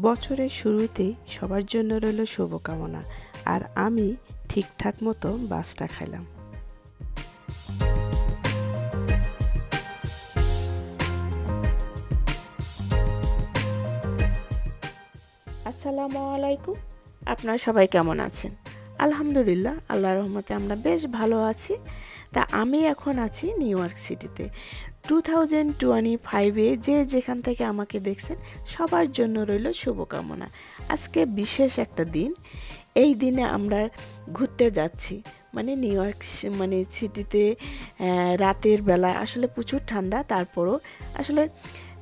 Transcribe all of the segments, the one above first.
বছরের শুরুতেই সবার জন্য রইল শুভকামনা। আর আমি ঠিকঠাক মতো বাসটা খেলাম আসসালামু আলাইকুম। আপনারা সবাই কেমন আছেন? আলহামদুলিল্লাহ আল্লাহ রহমতে আমরা বেশ ভালো আছি। তা আমি এখন আছি নিউ ইয়র্ক সিটিতে। টু থাউজেন্ড টোয়েন্টি ফাইভে যে যেখান থেকে আমাকে দেখছেন, সবার জন্য রইল শুভকামনা। আজকে বিশেষ একটা দিন। এই দিনে আমরা ঘুরতে যাচ্ছি। মানে নিউ ইয়র্ক মানে সিটিতে রাতের বেলা আসলে প্রচুর ঠান্ডা, তারপরও আসলে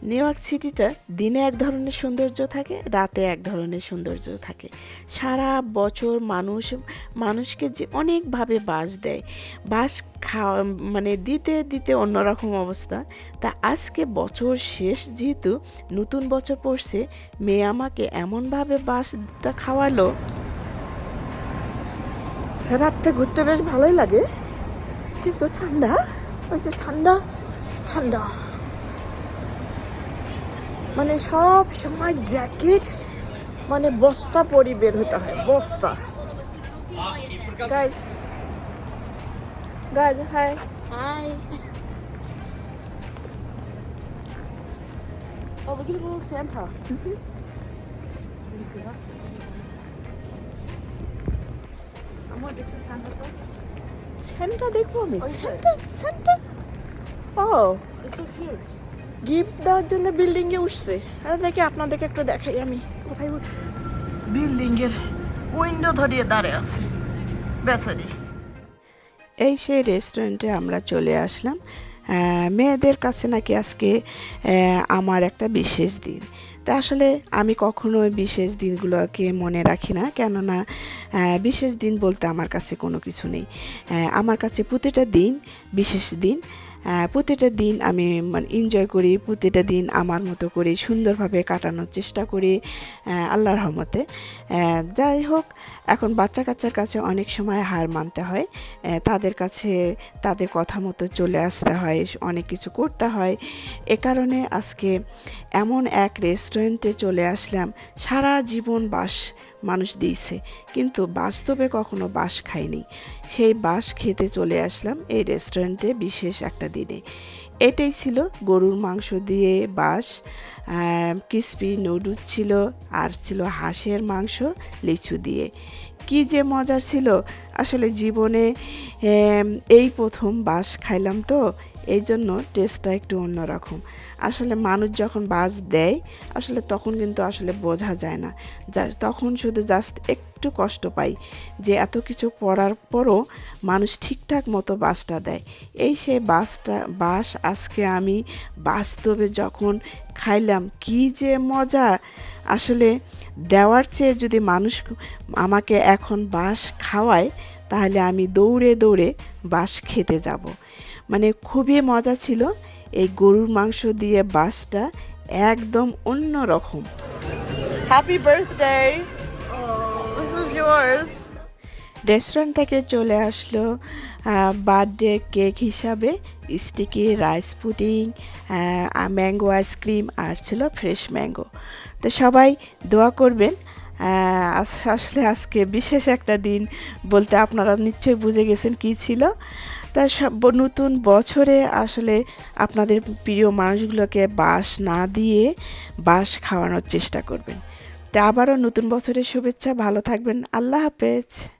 নিউ ইয়র্ক সিটিটা দিনে এক ধরনের সৌন্দর্য থাকে, রাতে এক ধরনের সৌন্দর্য থাকে। সারা বছর মানুষ, মানুষকে যে অনেকভাবে বাস দেয়, বাস খাওয়া মানে দিতে দিতে অন্যরকম অবস্থা। তা আজকে বছর শেষ, যেহেতু নতুন বছর পড়ছে, মেয়ে আমাকে এমনভাবে বাসটা খাওয়ালো। রাতটা ঘুরতে বেশ ভালোই লাগে, কিন্তু ঠান্ডা, ওই যে ঠান্ডা ঠান্ডা। মানে সব সময় জ্যাকেট মানে বস্তা পরি বের হতে হয় বস্তা guys guys hi hi Oh, look at the little Santa. Did you see that? I'm going to gonna do Santa too. Santa দেখব আমি ওই যে। Santa Santa ও It's so cute. গিফট দেওয়ার জন্য বিল্ডিং এ উঠছে। আর দেখি আপনাদেরকে একটু দেখাই আমি কোথায় উঠছি? বিল্ডিং এর উইন্ডো ধরিয়ে দাঁড়িয়ে আছে। বেচারি এই সেই রেস্টুরেন্টে আমরা চলে আসলাম। মেয়েদের কাছে নাকি আজকে আমার একটা বিশেষ দিন। তা আসলে আমি কখনোই বিশেষ দিনগুলোকে মনে রাখি না কেননা বিশেষ দিন বলতে আমার কাছে কোনো কিছু নেই। আমার কাছে প্রতিটা দিন বিশেষ দিন। প্রতিটা দিন আমি মানে এনজয় করি প্রতিটা দিন আমার মতো করে সুন্দরভাবে কাটানোর চেষ্টা করি আহ, আল্লাহর রহমতে। যাই হোক এখন বাচ্চা কাচ্চার কাছে অনেক সময় হার মানতে হয়। তাদের কাছে তাদের কথা মতো চলে আসতে হয় অনেক কিছু করতে হয়। এ কারণে আজকে এমন এক রেস্টুরেন্টে চলে আসলাম সারা জীবন বাস মানুষ দিয়েছে। কিন্তু বাস্তবে কখনো বাস খাইনি। সেই বাস খেতে চলে আসলাম এই রেস্টুরেন্টে বিশেষ একটা দিনে। এটাই ছিল গরুর মাংস দিয়ে বাস। ক্রিসপি নুডলস ছিল, আর ছিল হাঁসের মাংস লিচু দিয়ে। কি যে মজার ছিল! আসলে জীবনে এই প্রথম বাস খাইলাম তো। এই জন্য টেস্টটা একটু অন্যরকম। আসলে মানুষ যখন বাস দেয়, আসলে তখন কিন্তু আসলে বোঝা যায় না। তখন শুধু জাস্ট একটু কষ্ট পাই যে এত কিছু পড়ার পরও মানুষ ঠিকঠাক মতো বাসটা দেয়। এই সে বাসটা, বাস আজকে আমি বাস্তবে যখন খাইলাম, কি যে মজা! আসলে দেওয়ার চেয়ে যদি মানুষ আমাকে এখন বাস খাওয়ায়, তাহলে আমি দৌড়ে দৌড়ে বাস খেতে যাব। মানে খুবই মজা ছিল। এই গরুর মাংস দিয়ে বাসটা একদম অন্য রকম। Is yours. রেস্টুরেন্ট থেকে চলে আসলো বার্থডে কেক হিসাবে sticky rice pudding mango ice cream আর ছিল ফ্রেশ ম্যাঙ্গো তো সবাই দোয়া করবেন আসলে আজকে বিশেষ একটা দিন বলতে আপনারা নিশ্চয়ই বুঝে গেছেন কি ছিল। তা সব নতুন বছরে আসলে আপনাদের প্রিয় মানুষগুলোকে বাস না দিয়ে বাস খাওয়ানোর চেষ্টা করবেন। তা আবারও নতুন বছরের শুভেচ্ছা, ভালো থাকবেন, আল্লাহ হাফেজ।